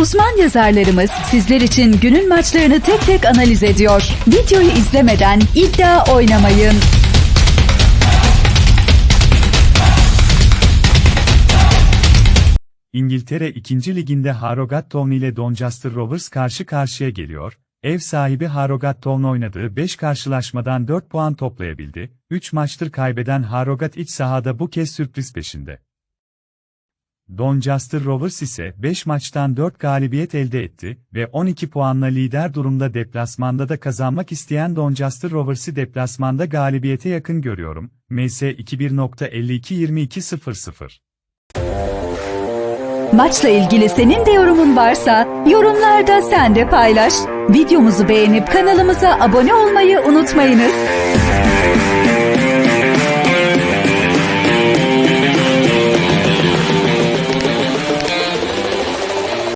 Uzman yazarlarımız sizler için günün maçlarını tek tek analiz ediyor. Videoyu izlemeden iddia oynamayın. İngiltere 2. Liginde Harrogate Town ile Doncaster Rovers karşı karşıya geliyor. Ev sahibi Harrogate Town oynadığı 5 karşılaşmadan 4 puan toplayabildi. 3 maçtır kaybeden Harrogate iç sahada bu kez sürpriz peşinde. Doncaster Rovers ise 5 maçtan 4 galibiyet elde etti ve 12 puanla lider durumda deplasmanda da kazanmak isteyen Doncaster Rovers'ı deplasmanda galibiyete yakın görüyorum. MS 21.52-22.00 Maçla ilgili senin de yorumun varsa yorumlarda sen de paylaş. Videomuzu beğenip kanalımıza abone olmayı unutmayınız.